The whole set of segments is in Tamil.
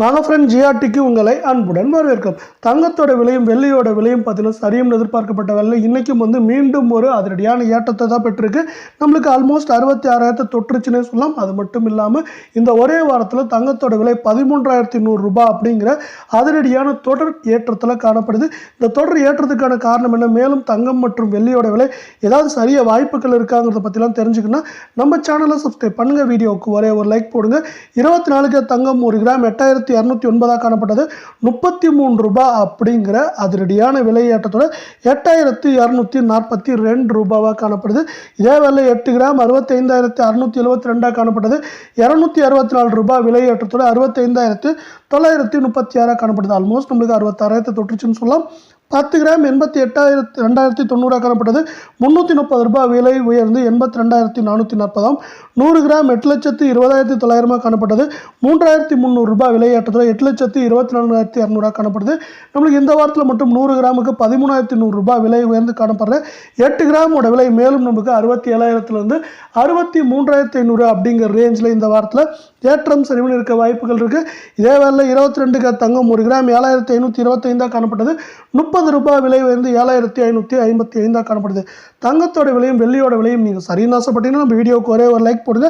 வாங்க ஃப்ரெண்ட் ஜிஆர்டிக்கு உங்களை அன்புடன் வரவேற்கும். தங்கத்தோட விலையும் வெள்ளியோட விலையும் பார்த்தீங்கன்னா சரியும் எதிர்பார்க்கப்பட்ட விலை இன்றைக்கும் வந்து மீண்டும் ஒரு அதிரடியான ஏற்றத்தை தான் பெற்றிருக்கு. நம்மளுக்கு ஆல்மோஸ்ட் அறுபத்தி ஆறாயிரத்தை தொற்றுச்சுன்னே சொல்லலாம். அது மட்டும் இல்லாமல் இந்த ஒரே வாரத்தில் தங்கத்தோட விலை பதிமூன்றாயிரத்தி நூறுரூபா அப்படிங்கிற அதிரடியான தொடர் ஏற்றத்தில் காணப்படுது. இந்த தொடர் ஏற்றத்துக்கான காரணம் என்ன? மேலும் தங்கம் மற்றும் வெள்ளியோட விலை ஏதாவது சரிய வாய்ப்புகள் இருக்காங்கிறத பற்றிலாம் தெரிஞ்சுக்கணும்னா நம்ம சேனலை சப்ஸ்கிரைப் பண்ணுங்கள் வீடியோவுக்கு ஒரே ஒரு லைக் போடுங்க. இருபத்தி நாலுக்கு தங்கம் ஒரு கிராம் எட்டாயிரத்தி இரநூத்தி ஒன்பதாக காணப்பட்டது. முப்பத்தி மூணு ரூபாய் அப்படிங்கிற அதிரடியான விலையேற்றத்தோட எட்டாயிரத்தி இரநூத்தி நாற்பத்தி ரெண்டு ரூபாவாக காணப்படுது. இதே வேலை எட்டு கிராம் அறுபத்தைந்தாயிரத்தி அறுநூத்தி எழுபத்தி ரெண்டாக காணப்பட்டது இரநூத்தி அறுபத்தி நாலு ரூபாய் விலையேற்றத்தோட அறுபத்தைந்தாயிரத்து தொள்ளாயிரத்தி முப்பத்தி ஆறாக காணப்படுது. ஆல்மோஸ்ட் நம்மளுக்கு அறுபத்தாறாயிரத்தை தொற்றுச்சுன்னு சொல்லலாம். பத்து கிராம் எண்பத்தி எட்டாயிரத்தி ரெண்டாயிரத்தி தொண்ணூறாக காணப்பட்டது முந்நூற்றி முப்பது ரூபாய் விலை உயர்ந்து எண்பத்தி ரெண்டாயிரத்தி நானூற்றி நாற்பதாம். நூறு கிராம் எட்டு லட்சத்து இருபதாயிரத்தி தொள்ளாயிரமாக காணப்பட்டது. மூன்றாயிரத்தி முந்நூறு ரூபாய் விலையேற்றத்தில் எட்டு லட்சத்து இருபத்தி நாலாயிரத்தி இரநூறுவா காணப்படுது. நம்மளுக்கு இந்த வாரத்தில் மட்டும் நூறு கிராமுக்கு பதிமூணாயிரத்தி நூறு ரூபாய் விலை உயர்ந்து காணப்படுற எட்டு கிராமோட விலை மேலும் நமக்கு அறுபத்தி ஏழாயிரத்துலேருந்து அறுபத்தி மூன்றாயிரத்தி ஐநூறு அப்படிங்கிற ரேஞ்சில் இந்த வாரத்தில் ஏற்றம் சரிவில் இருக்க வாய்ப்புகள் இருக்குது இதே வேலை இருபத்தி ரெண்டு தங்கம் ஒரு கிராம் ஏழாயிரத்தி ஐநூற்றி இருபத்தைந்தாக காணப்பட்டது. முப்பது முப்பது ரூபாய் விலை வந்து ஏழாயிரத்தி ஐநூற்றி ஐம்பத்தி ஐந்தாக காணப்படுது. தங்கத்தோட விலையும் வெள்ளியோட விலையும் நீங்கள் சரின்னு ஆசைப்பட்டீங்கன்னா நம்ம வீடியோக்கு ஒரே ஒரு லைக் போடுங்க.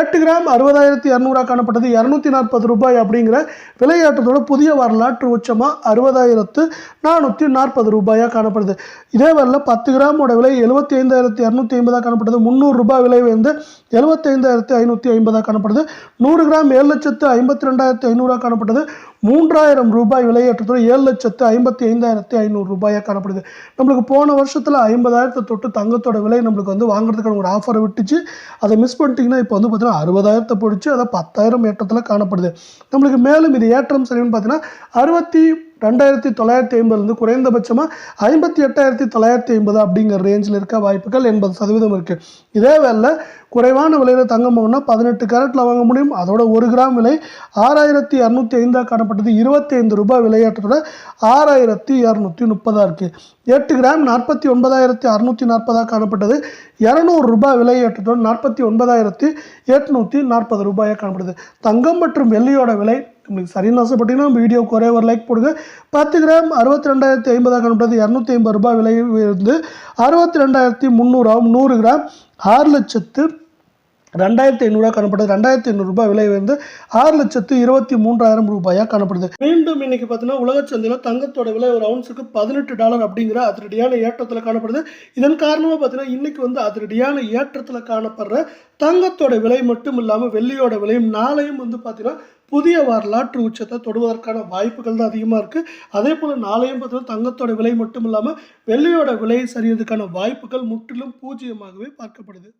எட்டு கிராம் அறுபதாயிரத்தி இரநூறா காணப்பட்டது இரநூத்தி நாற்பது ரூபாய் அப்படிங்கிற விலையாட்டத்தோட புதிய வரலாற்று உச்சமாக அறுபதாயிரத்து நானூற்றி நாற்பது ரூபாயாக காணப்படுது. இதே வரல பத்து கிராமோட விலை எழுபத்தி ஐந்தாயிரத்தி இரநூத்தி ஐம்பதாக காணப்படுது. முந்நூறு ரூபாய் விலை வந்து எழுபத்தைந்தாயிரத்து ஐநூற்றி ஐம்பதாக காணப்படுது. நூறு கிராம் ஏழு லட்சத்து ஐம்பத்தி ரெண்டாயிரத்தி ஐநூறாக காணப்பட்டது மூன்றாயிரம் ரூபாய் விலையேற்றத்தோடு ஏழு லட்சத்து ஐம்பத்தி ஐந்தாயிரத்தி ஐநூறு ரூபாயாக காணப்படுது. நம்மளுக்கு போன வருஷத்தில் ஐம்பதாயிரத்தை தொட்டு தங்கத்தோட விலை நம்மளுக்கு வந்து வாங்குறதுக்கான ஒரு ஆஃபரை விட்டுச்சு. அதை மிஸ் பண்ணிட்டீங்கன்னா இப்போ வந்து பார்த்தீங்கன்னா அறுபதாயிரத்தை பிடிச்சி அதை பத்தாயிரம் ஏற்றத்தில் காணப்படுது. நம்மளுக்கு மேலும் இது ஏற்றம் சரின்னு பார்த்தீங்கன்னா அறுபத்தி ரெண்டாயிரத்தி தொள்ளாயிரத்தி ஐம்பதுலேருந்து குறைந்தபட்சமாக ஐம்பத்தி எட்டாயிரத்தி தொள்ளாயிரத்தி ஐம்பது அப்படிங்கிற ரேஞ்சில் இருக்க வாய்ப்புகள் எண்பது சதவீதம் இருக்குது இதே வேலை குறைவான விலையில் தங்கம் போனால் பதினெட்டு கேரட்டில் வாங்க முடியும். அதோட ஒரு கிராம் விலை ஆறாயிரத்தி இரநூத்தி ஐந்தாக காணப்பட்டது இருபத்தி ஐந்து ரூபாய் விலையேற்றத்தோட ஆறாயிரத்தி இரநூத்தி முப்பதாக இருக்குது எட்டு கிராம் நாற்பத்தி ஒன்பதாயிரத்தி அறுநூற்றி நாற்பதாக காணப்பட்டது. இரநூறு ரூபாய் விலையேற்றத்தோடு நாற்பத்தி ஒன்பதாயிரத்தி எட்நூற்றி நாற்பது ரூபாயாக காணப்படுது. தங்கம் மற்றும் வெள்ளியோட விலை உங்களுக்கு சரின்னு ஆசைப்பட்டீங்கன்னா நம்ம வீடியோக்கு ஒரே ஒரு லைக் போடுங்க. பத்து கிராம் அறுபத்தி ரெண்டாயிரத்தி ஐம்பதாக காணப்படுது இரநூத்தி ஐம்பது ரூபாய் விலை இருந்து அறுபத்தி ரெண்டாயிரத்தி முந்நூறாவும் நூறு கிராம் ஆறு லட்சத்து ரெண்டாயிரத்தி ஐநூறுரூவா காணப்படுது. ரெண்டாயிரத்தி ஐநூறுரூபா விலை வந்து ஆறு லட்சத்து இருபத்தி மூன்றாயிரம் ரூபாயாக காணப்படுது. மீண்டும் இன்னைக்கு பார்த்தீங்கன்னா உலக சந்தையில் தங்கத்தோட விலை ஒரு அவுன்ஸுக்கு பதினெட்டு டாலர் அப்படிங்கிற அதிரடியான ஏற்றத்தில் காணப்படுது. இதன் காரணமாக பார்த்தீங்கன்னா இன்னைக்கு வந்து அதிரடியான ஏற்றத்தில் காணப்படுற தங்கத்தோட விலை மட்டும் இல்லாமல் வெள்ளியோட விலையும் நாளையும் வந்து பார்த்தீங்கன்னா புதிய வரலாற்று உச்சத்தை தொடுவதற்கான வாய்ப்புகள் தான் அதிகமாக இருக்குது அதே போல் நாளையும் பார்த்தீங்கன்னா தங்கத்தோட விலை மட்டும் இல்லாமல் வெள்ளியோட விலை சரியதுக்கான வாய்ப்புகள் முற்றிலும் பூஜ்ஜியமாகவே பார்க்கப்படுது.